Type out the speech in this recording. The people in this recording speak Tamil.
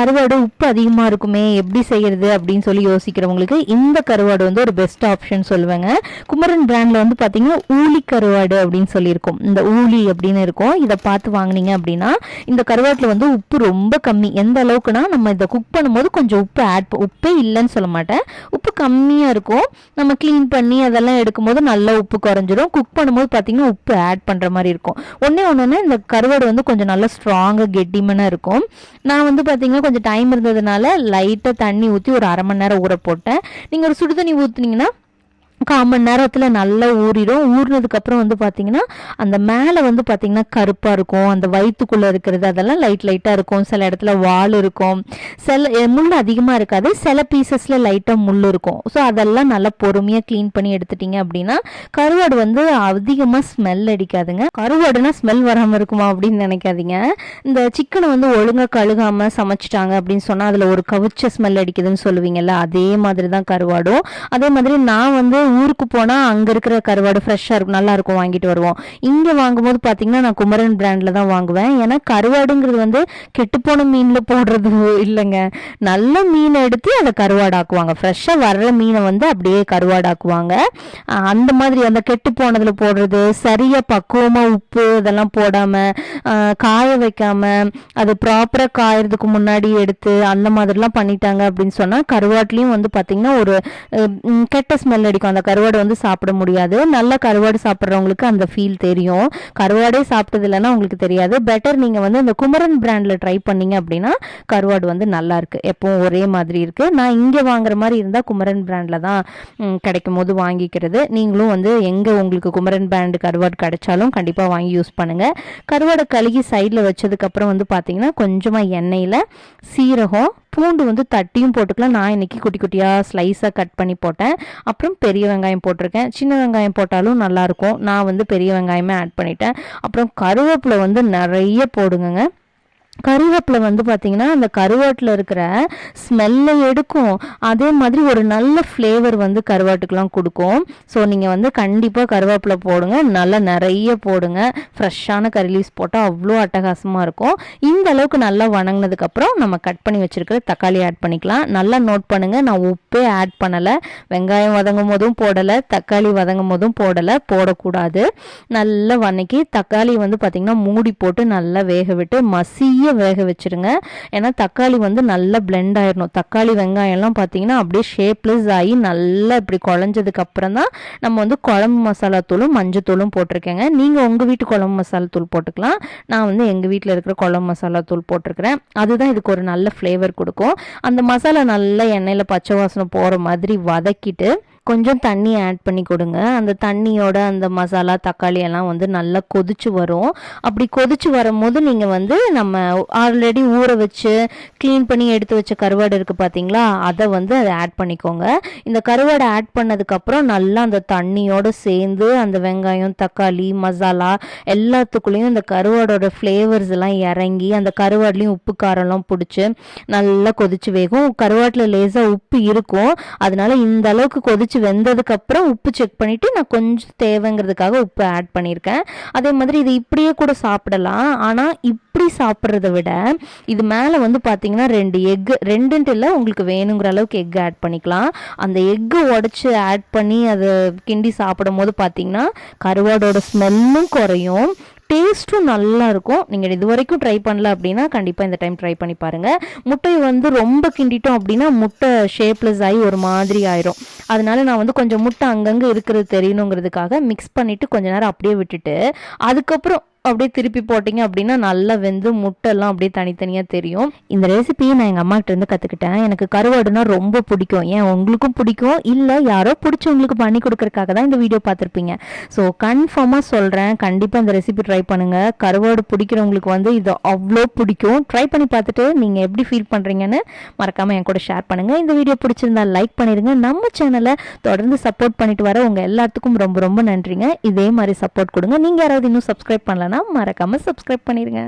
கருவாடு உப்பு அதிகமாக இருக்குமே எப்படி செய்கிறது அப்படின்னு சொல்லி யோசிக்கிறவங்களுக்கு இந்த கருவாடு வந்து ஒரு பெஸ்ட் ஆப்ஷன் சொல்லுவேங்க. குமரன் பிராண்டில் வந்து பார்த்தீங்கன்னா ஊலி கருவாடு அப்படின்னு சொல்லியிருக்கோம். இந்த ஊலி அப்படின்னு இருக்கும். இதை பார்த்து வாங்குனீங்க அப்படின்னா இந்த கருவாட்டில் வந்து உப்பு ரொம்ப கம்மி. எந்த அளவுக்குனா நம்ம இதை குக் பண்ணும்போது கொஞ்சம் உப்பு ஆட் உப்பே இல்லைன்னு சொல்ல மாட்டேன். உப்பு கம்மியாக இருக்கும். நம்ம க்ளீன் பண்ணி அதெல்லாம் எடுக்கும்போது நல்லா உப்பு குறைஞ்சிரும். குக் பண்ணும்போது பார்த்தீங்கன்னா உப்பு ஆட் பண்ணுற மாதிரி இருக்கும். ஒன்றே ஒன்றுன்னா இந்த கருவாடு வந்து கொஞ்சம் நல்லா ஸ்ட்ராங்காக கெட்டிமனாக இருக்கும். நான் வந்து பார்த்தீங்கன்னா கொஞ்சம் டைம் இருந்ததுனால லைட்டாக தண்ணி ஊற்றி ஒரு அரை மணி நேரம் ஊற போட்டேன். நீங்கள் ஒரு சுடுதண்ணி ஊற்றுனீங்கன்னா கால் மணி நேரத்தில் நல்லா ஊறிடும். ஊறினதுக்கப்புறம் வந்து பார்த்தீங்கன்னா அந்த மேலே வந்து பார்த்தீங்கன்னா கருப்பாக இருக்கும். அந்த வயிற்றுக்குள்ளே இருக்கிறது அதெல்லாம் லைட் லைட்டாக இருக்கும். சில இடத்துல வால் இருக்கும். சில முள் அதிகமாக இருக்காது. சில பீசஸில் லைட்டாக முள் இருக்கும். ஸோ அதெல்லாம் நல்லா பொறுமையாக க்ளீன் பண்ணி எடுத்துட்டீங்க அப்படின்னா கருவாடு வந்து அதிகமாக ஸ்மெல் அடிக்காதுங்க. கருவாடுனா ஸ்மெல் வராமல் இருக்குமா அப்படின்னு நினைக்காதீங்க. இந்த சிக்கனை வந்து ஒழுங்காக கழுகாமல் சமைச்சிட்டாங்க அப்படின்னு சொன்னால் அதில் ஒரு கவிச்ச ஸ்மெல் அடிக்குதுன்னு சொல்லுவீங்கல்ல அதே மாதிரி தான் கருவாடும். அதே மாதிரி நான் வந்து ஊருக்கு போனால் அங்கே இருக்கிற கருவாடு ஃப்ரெஷ்ஷாக இருக்கும். நல்லா இருக்கும். வாங்கிட்டு வருவோம். இங்கே வாங்கும்போது பார்த்தீங்கன்னா நான் குமரன் பிராண்டில் தான் வாங்குவேன். ஏன்னா கருவாடுங்கிறது வந்து கெட்டுப்போன மீனில் போடுறது இல்லைங்க. நல்ல மீனை எடுத்து அதை கருவாடாக்குவாங்க. ஃப்ரெஷ்ஷாக வர்ற மீனை வந்து அப்படியே கருவாடாக்குவாங்க. அந்த மாதிரி அந்த கெட்டு போனதில் போடுறது சரியாக பக்குவமாக உப்பு இதெல்லாம் போடாமல் காய வைக்காமல் அது ப்ராப்பராக காயறதுக்கு முன்னாடி எடுத்து அந்த மாதிரிலாம் பண்ணிட்டாங்க அப்படின்னு சொன்னால் கருவாட்லேயும் வந்து பார்த்திங்கன்னா ஒரு கெட்ட ஸ்மெல் அடிக்கும். அந்த கருவாடு வந்து சாப்பிட முடியாது. நல்ல கருவாடு சாப்பிட்றவங்களுக்கு அந்த ஃபீல் தெரியும். கருவாடே சாப்பிட்டது இல்லைன்னா உங்களுக்கு தெரியாது. பெட்டர் நீங்கள் வந்து அந்த குமரன் பிராண்டில் ட்ரை பண்ணீங்க அப்படின்னா கருவாடு வந்து நல்லா இருக்கு. எப்பவும் ஒரே மாதிரி இருக்கு. நான் இங்கே வாங்குற மாதிரி இருந்தால் குமரன் பிராண்டில் தான் கிடைக்கும் போது வாங்கிக்கிறது. நீங்களும் வந்து எங்கே உங்களுக்கு குமரன் பிராண்டு கருவாடு கிடைச்சாலும் கண்டிப்பாக வாங்கி யூஸ் பண்ணுங்க. கருவாடை கழுகி சைடில் வச்சதுக்கப்புறம் வந்து பார்த்தீங்கன்னா கொஞ்சமாக எண்ணெயில் சீரகம் பூண்டு வந்து தட்டியும் போட்டுக்கலாம். நான் இன்னைக்கு குட்டி குட்டியாக ஸ்லைஸாக கட் பண்ணி போட்டேன். அப்புறம் பெரிய வெங்காயம் போட்டிருக்கேன். சின்ன வெங்காயம் போட்டாலும் நல்லாயிருக்கும் நான் வந்து பெரிய வெங்காயமே ஆட் பண்ணிட்டேன். அப்புறம் கருவேப்பிலை வந்து நிறைய போடுங்கங்க. கருவேப்பிலை வந்து பார்த்தீங்கன்னா அந்த கருவாட்டில் இருக்கிற ஸ்மெல்லை எடுக்கும். அதே மாதிரி ஒரு நல்ல ஃப்ளேவர் வந்து கருவாட்டுக்கெலாம் கொடுக்கும். ஸோ நீங்கள் வந்து கண்டிப்பாக கருவேப்பிலை போடுங்க. நல்லா நிறைய போடுங்க. ஃப்ரெஷ்ஷான கறி லீவ்ஸ் போட்டால் அவ்வளோ அட்டகாசமாக இருக்கும். இந்த அளவுக்கு நல்லா வணங்கினதுக்கப்புறம் நம்ம கட் பண்ணி வச்சுருக்கிற தக்காளி ஆட் பண்ணிக்கலாம். நல்லா நோட் பண்ணுங்கள் நான் உப்பே ஆட் பண்ணலை. வெங்காயம் வதங்கும் போதும் போடலை. தக்காளி வதங்கும் போதும் போடலை. போடக்கூடாது. நல்லா வதக்கி தக்காளி வந்து பார்த்திங்கன்னா மூடி போட்டு நல்லா வேக விட்டு மசிய வேக வச்சுருங்க. ஏன்னா தக்காளி வந்து நல்லா பிளெண்ட் ஆயிடணும் தக்காளி வெங்காயம்லாம் பார்த்தீங்கன்னா அப்படியே ஷேப்லெஸ் ஆகி நல்லா இப்படி குழஞ்சதுக்கு அப்புறம் தான் நம்ம வந்து குழம்பு மசாலா தூளும் மஞ்சத்தூளும் போட்டிருக்கேங்க. நீங்கள் உங்கள் வீட்டு குழம்பு மசாலா தூள் போட்டுக்கலாம். நான் வந்து எங்கள் வீட்டில் இருக்கிற குழம்பு மசாலா தூள் போட்டிருக்கிறேன். அதுதான் இதுக்கு ஒரு நல்ல ஃப்ளேவர் கொடுக்கும். அந்த மசாலா நல்லா எண்ணெயில் பச்சை வாசனை போகிற மாதிரி வதக்கிட்டு கொஞ்சம் தண்ணி ஆட் பண்ணி கொடுங்க. அந்த தண்ணியோட அந்த மசாலா தக்காளி எல்லாம் வந்து நல்லா கொதிச்சு வரும். அப்படி கொதிச்சு வரும்போது நீங்கள் வந்து நம்ம ஆல்ரெடி ஊற வச்சு க்ளீன் பண்ணி எடுத்து வச்ச கருவாடு இருக்குது பார்த்தீங்களா அதை வந்து அதை ஆட் பண்ணிக்கோங்க. இந்த கருவாடை ஆட் பண்ணதுக்கப்புறம் நல்லா அந்த தண்ணியோட சேர்ந்து அந்த வெங்காயம் தக்காளி மசாலா எல்லாத்துக்குள்ளேயும் இந்த கருவாடோட ஃப்ளேவர்ஸ் எல்லாம் இறங்கி அந்த கருவாட்லேயும் உப்பு காரம்லாம் பிடிச்சி நல்லா கொதிச்சு வேகும். கருவாட்டில் லேசாக உப்பு இருக்கும். அதனால இந்த அளவுக்கு கொதிச்சு வெந்ததுக்கு வெந்ததுக்கப்புறம் உப்பு செக் பண்ணிவிட்டு நான் கொஞ்சம் தேவைங்கிறதுக்காக உப்பு ஆட் பண்ணியிருக்கேன். அதே மாதிரி இது இப்படியே கூட சாப்பிடலாம். ஆனால் இப்படி சாப்பிட்றத விட இது மேலே வந்து பார்த்தீங்கன்னா ரெண்டு எக் ரெண்டுன்ட்டு இல்லை உங்களுக்கு வேணுங்கிற அளவுக்கு எக் ஆட் பண்ணிக்கலாம். அந்த எக்கு உடச்சி ஆட் பண்ணி அதை கிண்டி சாப்பிடும் போது பார்த்தீங்கன்னா கருவாடோட ஸ்மெல்லும் குறையும். டேஸ்ட்டும் நல்லாயிருக்கும். நீங்கள் இது வரைக்கும் ட்ரை பண்ணல அப்படின்னா கண்டிப்பாக இந்த டைம் ட்ரை பண்ணி பாருங்கள் முட்டையை வந்து ரொம்ப கிண்டிட்டோம் அப்படின்னா முட்டை ஷேப்லெஸ் ஆகி ஒரு மாதிரி ஆயிரும். அதனால நான் வந்து கொஞ்சம் முட்டை அங்கங்கே இருக்கிறது தெரியணுங்கிறதுக்காக மிக்ஸ் பண்ணிவிட்டு கொஞ்ச நேரம் அப்படியே விட்டுட்டு அதுக்கப்புறம் அப்படியே திருப்பி போட்டிங்க அப்படின்னா நல்லா வெந்து முட்டைலாம் அப்படியே தனித்தனியாக தெரியும். இந்த ரெசிபியை நான் எங்கள் அம்மாக்கிட்ட இருந்து கற்றுக்கிட்டேன் எனக்கு கருவாடுனா ரொம்ப பிடிக்கும். ஏன்? உங்களுக்கும் பிடிக்கும். இல்லை யாரோ பிடிச்சவங்களுக்கு பண்ணி கொடுக்கறதுக்காக தான் இந்த வீடியோ பார்த்துருப்பீங்க. ஸோ கன்ஃபார்மாக சொல்கிறேன் கண்டிப்பாக இந்த ரெசிபி ட்ரை பண்ணுங்கள் கருவாடு பிடிக்கிறவங்களுக்கு வந்து இது அவ்வளோ பிடிக்கும். ட்ரை பண்ணி பார்த்துட்டு நீங்கள் எப்படி ஃபீல் பண்ணுறீங்கன்னு மறக்காமல் என் கூட ஷேர் பண்ணுங்கள் இந்த வீடியோ பிடிச்சிருந்தா லைக் பண்ணிடுங்க. நம்ம சேனலை தொடர்ந்து சப்போர்ட் பண்ணிட்டு வர உங்கள் எல்லாத்துக்கும் ரொம்ப ரொம்ப நன்றிங்க. இதே மாதிரி சப்போர்ட் கொடுங்க. நீங்கள் யாராவது இன்னும் சப்ஸ்கிரைப் பண்ணலன்னா மறக்காமல் சப்ஸ்கிரைப் பண்ணிடுங்க